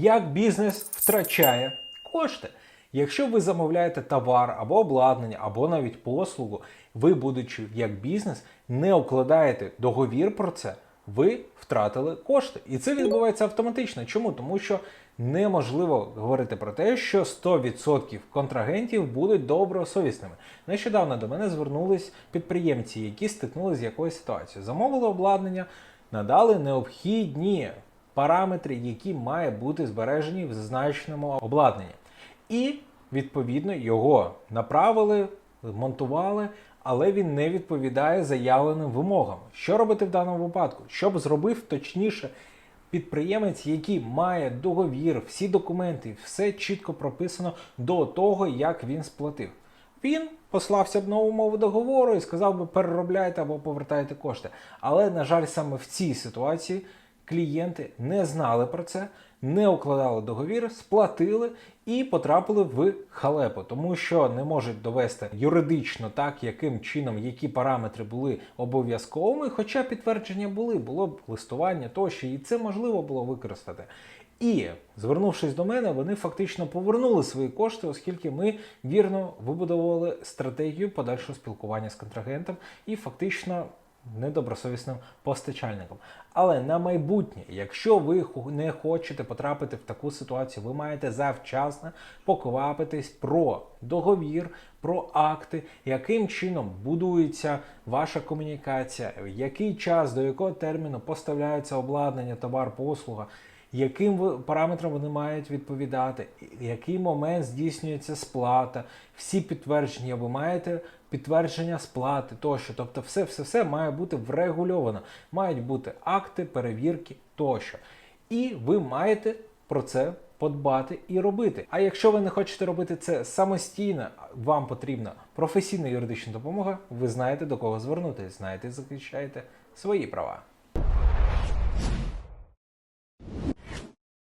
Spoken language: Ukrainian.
Як бізнес втрачає кошти? Якщо ви замовляєте товар або обладнання, або навіть послугу, ви, будучи як бізнес, не укладаєте договір про це, ви втратили кошти. І це відбувається автоматично. Чому? Тому що неможливо говорити про те, що 100% контрагентів будуть добросовісними. Нещодавно до мене звернулись підприємці, які стикнулися з якоюсь ситуацією. Замовили обладнання, надали необхідні параметри, які має бути збережені в зазначеному обладнанні. І відповідно його направили, монтували, але він не відповідає заявленим вимогам. Що робити в даному випадку? Щоб зробив точніше підприємець, який має договір, всі документи, все чітко прописано до того, як він сплатив. Він послався б на умови договору і сказав би переробляйте або повертайте кошти. Але, на жаль, саме в цій ситуації клієнти не знали про це, не укладали договір, сплатили і потрапили в халепу, тому що не можуть довести юридично так, яким чином які параметри були обов'язковими, хоча підтвердження були, було б листування тощо, і це можливо було використати. І звернувшись до мене, вони фактично повернули свої кошти, оскільки ми вірно вибудовували стратегію подальшого спілкування з контрагентом і фактично недобросовісним постачальником. Але на майбутнє, якщо ви не хочете потрапити в таку ситуацію, ви маєте завчасно поквапитись про договір, про акти, яким чином будується ваша комунікація, в який час, до якого терміну поставляється обладнання, товар, послуга яким параметрам вони мають відповідати, який момент здійснюється сплата, всі підтвердження, ви маєте підтвердження сплати тощо. Тобто, все, все, все має бути врегульовано. Мають бути акти, перевірки тощо. І ви маєте про це подбати і робити. А якщо ви не хочете робити це самостійно, вам потрібна професійна юридична допомога, ви знаєте до кого звернутися, знаєте, захищаєте свої права.